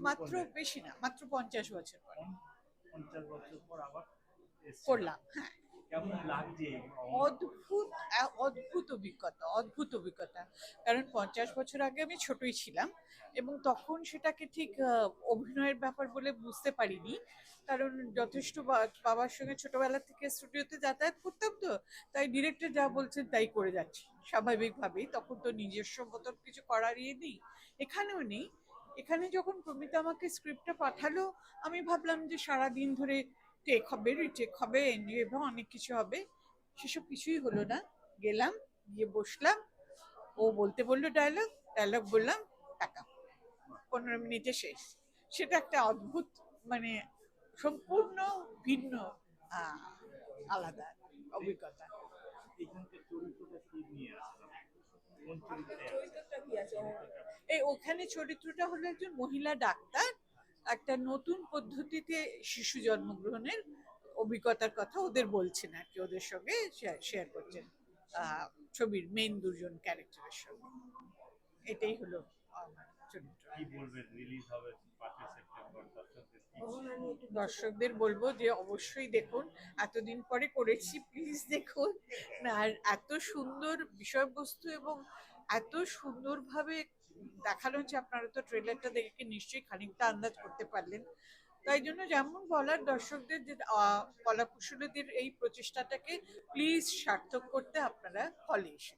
মাত্র বেশি না মাত্র পঞ্চাশ বছর পরে। পঞ্চাশ বছর পর আবার করলাম হ্যাঁ। কেমন লাগছে এই অদ্ভুত অদ্ভুত অভিজ্ঞতা অদ্ভুত অভিজ্ঞতা। কারণ পঞ্চাশ বছর আগে আমি ছোটই ছিলাম এবং তখন সেটাকে ঠিক অভিনয়ের ব্যাপার বলে বুঝতে পারিনি। কারণ যথেষ্ট বাবার সঙ্গে ছোটবেলা থেকে স্টুডিওতে যাতায়াত করতাম তো তাই ডিরেক্টর যা বলছেন তাই করে যাচ্ছি। স্বাভাবিকভাবেই তখন তো নিজস্ব মতন কিছু করার ইয়ে নেই এখানেও নেই। এখানে যখন প্রমিতা আমাকে স্ক্রিপ্টটা পাঠালো, আমি ভাবলাম যে সারা দিন ধরে টেক হবে রিটেক হবে এনজিও এবং অনেক কিছু হবে। সেসব কিছুই হলো না। গেলাম, গিয়ে বসলাম। ও বলতে বলল ডায়লগ ডায়লগ বললাম টাকা পনেরো মিনিটে শেষ। সেটা একটা অদ্ভুত মানে সম্পূর্ণ ভিন্ন আলাদা অভিজ্ঞতা। চরিত্রটা কি নিয়ে আসলাম কোন চরিত্রে? এই ওখানে চরিত্রটা হলো একজন মহিলা ডাক্তার একটা নতুন পদ্ধতিতে শিশু জন্মগ্রহণের অভিজ্ঞতার কথা ওদের বলছেন আর কি ওদের সঙ্গে শেয়ার করছেন আহ, ছবির মেন দুজন ক্যারেক্টারের সঙ্গে। এটাই হলো আমার চরিত্র। কি বলবেন রিলিজ হবে পাঁচই সেপ্টেম্বর দর্শকদের বলব যে অবশ্যই দেখুন এতদিন পরে করেছি প্লিজ দেখুন। আর এত সুন্দর বিষয়বস্তু এবং এত সুন্দরভাবে দেখানো যে আপনারা তো ট্রেলারটা দেখে নিশ্চয়ই খানিকটা আন্দাজ করতে পারলেন। তাই জন্য যেমন বলার দর্শকদের যে কলাকুশলীদের এই প্রচেষ্টাটাকে প্লিজ সার্থক করতে আপনারা হলে এসে